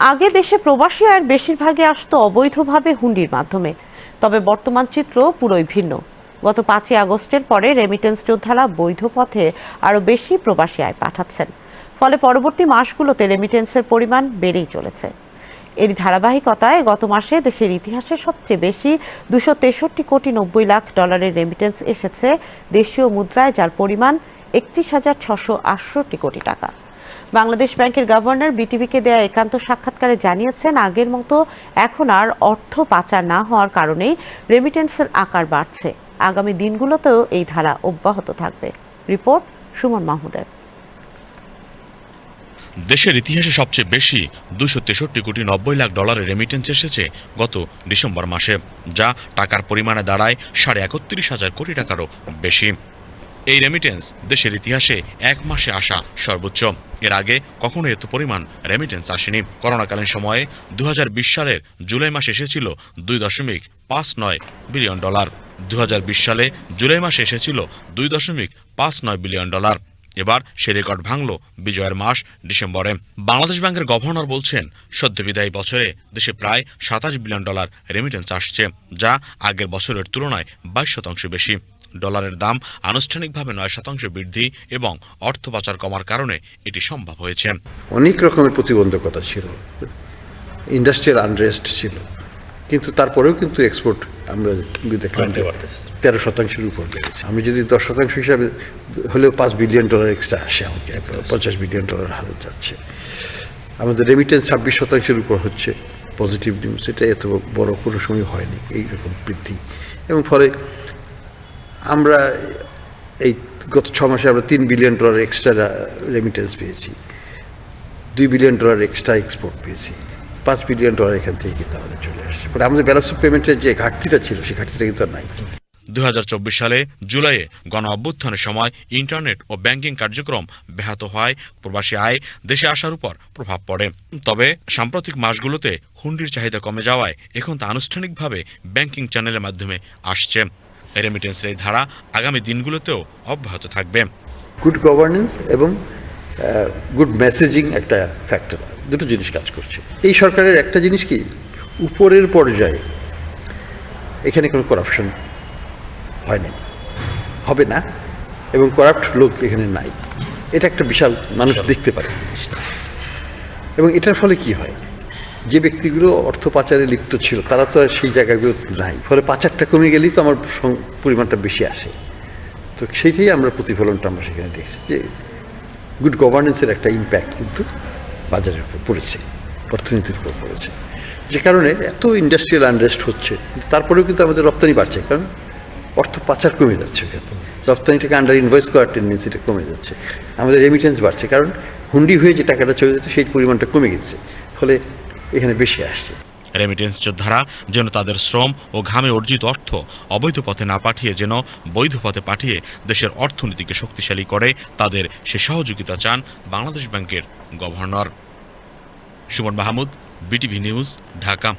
আগে দেশে প্রবাসী আয়ের বেশিরভাগই আসতো অবৈধভাবে হুন্ডির মাধ্যমে। তবে বর্তমান চিত্র পুরোই ভিন্ন। গত পাঁচই আগস্টের পরে রেমিটেন্স যোদ্ধারা বৈধ পথে আরও বেশি প্রবাসী আয় পাঠাচ্ছেন। ফলে পরবর্তী মাসগুলোতে রেমিটেন্সের পরিমাণ বেড়েই চলেছে। এর ধারাবাহিকতায় গত মাসে দেশের ইতিহাসে সবচেয়ে বেশি দুশো তেষট্টি কোটি নব্বই লাখ ডলারের রেমিটেন্স এসেছে দেশীয় মুদ্রায়, যার পরিমাণ একত্রিশ হাজার ছশো আটষট্টি কোটি টাকা। বাংলাদেশ ব্যাংকের গভর্নর বিটিভিকে দেয়া একান্ত সাক্ষাৎকারে জানিয়েছেন, আগের মতো এখন আর অর্থ পাচার না হওয়ার কারণেই রেমিটেন্সের আকার বাড়ছে। আগামী দিনগুলোতেও এই ধারা অব্যাহত থাকবে। রিপোর্ট সুমন মাহমুদের। দেশের ইতিহাসে সবচেয়ে বেশি দুশো তেষট্টি কোটি নব্বই লাখ ডলারের রেমিটেন্স এসেছে গত ডিসেম্বর মাসে, যা টাকার পরিমাণে দাঁড়ায় সাড়ে একত্রিশ হাজার কোটি টাকারও বেশি। এই রেমিটেন্স দেশের ইতিহাসে এক মাসে আসা সর্বোচ্চ। এর আগে কখনো এত পরিমাণ রেমিটেন্স আসেনি। করোনাকালীন সময়ে দু হাজার বিশ সালের জুলাই মাসে এসেছিল দুই দশমিক পাঁচ নয় বিলিয়ন ডলার। দু হাজার বিশ সালে জুলাই মাসে এসেছিল দুই দশমিক পাঁচ নয় বিলিয়ন ডলার। এবার সে রেকর্ড ভাঙল বিজয়ের মাস ডিসেম্বরে। বাংলাদেশ ব্যাংকের গভর্নর বলছেন, সদ্য বিদায়ী বছরে দেশে প্রায় সাতাশ বিলিয়ন ডলার রেমিটেন্স আসছে, যা আগের বছরের তুলনায় বাইশ শতাংশ বেশি। ডলারের দাম আনুষ্ঠানিকভাবে নয় শতাংশ বৃদ্ধি এবং অর্থ পাচার কমার কারণে এটি সম্ভব হয়েছে। অনেক রকমের প্রতিবন্ধকতা ছিল। ইন্ডাস্ট্রিয়াল আনরেস্ট ছিল। কিন্তু তারপরেও কিন্তু এক্সপোর্ট আমরা দেখলাম তেরো শতাংশের উপর বেড়েছে। আমি যদি দশ শতাংশ হিসাবে হলেও পাঁচ বিলিয়ন ডলার এক্সট্রা আসে আমাকে পঞ্চাশ বিলিয়ন ডলার হারে যাচ্ছে। আমাদের রেমিটেন্স ছাব্বিশ শতাংশের উপর হচ্ছে পজিটিভ নিউজ এটা এত বড় কোনো সময় হয়নি এইরকম বৃদ্ধি। এবং ফলে আমরা এই গত ছ মাসে আমরা তিন বিলিয়ন ডলার এক্সট্রা রেমিটেন্স পেয়েছি, দুই বিলিয়ন ডলার এক্সট্রা এক্সপোর্ট পেয়েছি, পাঁচ বিলিয়ন ডলার এখান থেকে কিন্তু আমাদের চলে আসছে। ফলে আমাদের ব্যালেন্স অফ পেমেন্টের যে ঘাটতিটা ছিল, সেই ঘাটতিটা কিন্তু আর নাই। দু চব্বিশ সালে জুলাইয়ে গণ অভ্যুত্থানের সময় ইন্টারনেট ও ব্যাংকিং কার্যক্রম ব্যাহত হওয়ায় প্রবাসী আয় দেশে আসার উপর প্রভাব পড়ে। তবে সাম্প্রতিক মাসগুলোতে হুন্ডির চাহিদা কমে যাওয়ায় এখন তা আনুষ্ঠানিকভাবে ব্যাংকিং চ্যানেলের মাধ্যমে আসছে। রেমিটেন্সের এই ধারা আগামী দিনগুলোতেও অব্যাহত থাকবে। গুড গভর্নেন্স এবং গুড মেসেজিং একটা ফ্যাক্টর দুটো জিনিস কাজ করছে। এই সরকারের একটা জিনিস কি? উপরের পর্যায়ে এখানে কোনো করাপশন হয় নাই। হবে না। এবং করাপ্ট লোক এখানে নাই। এটা একটা বিশাল মানুষ দেখতে পারে। জিনিসটা এবং এটার ফলে কি হয়? যে ব্যক্তিগুলো অর্থ পাচারে লিপ্ত ছিল, তারা তো আর সেই জায়গাগুলো নাই। ফলে পাচারটা কমে গেলেই তো আমার পরিমাণটা বেশি আসে। তো সেইটাই আমরা প্রতিফলনটা আমরা সেখানে দেখছি যে গুড গভর্নেন্সের একটা ইম্প্যাক্ট কিন্তু বাজারের উপর পড়েছে, অর্থনীতির উপর পড়েছে। যে কারণে এত ইন্ডাস্ট্রিয়াল আনরেস্ট হচ্ছে তারপরেও কিন্তু আমাদের রপ্তানি বাড়ছে, কারণ অর্থ পাচার কমে যাচ্ছে ওখানে রপ্তানিটাকে আন্ডার ইনভয়েস করার টেন্ডেন্সিটা কমে যাচ্ছে, আমাদের রেমিটেন্স বাড়ছে, কারণ হুন্ডি হয়ে যে টাকাটা চলে যাচ্ছে, সেই পরিমাণটা কমে গেছে। ফলে এখানে বেশি আসছে। রেমিটেন্স যোদ্ধারা যেন তাদের শ্রম ও ঘামে অর্জিত অর্থ অবৈধ পথে না পাঠিয়ে, যেন বৈধ পথে পাঠিয়ে দেশের অর্থনীতিকে শক্তিশালী করে, তাদের সে সহযোগিতা চান বাংলাদেশ ব্যাংকের governor. Suman Mahmud, BTV news, Dhaka.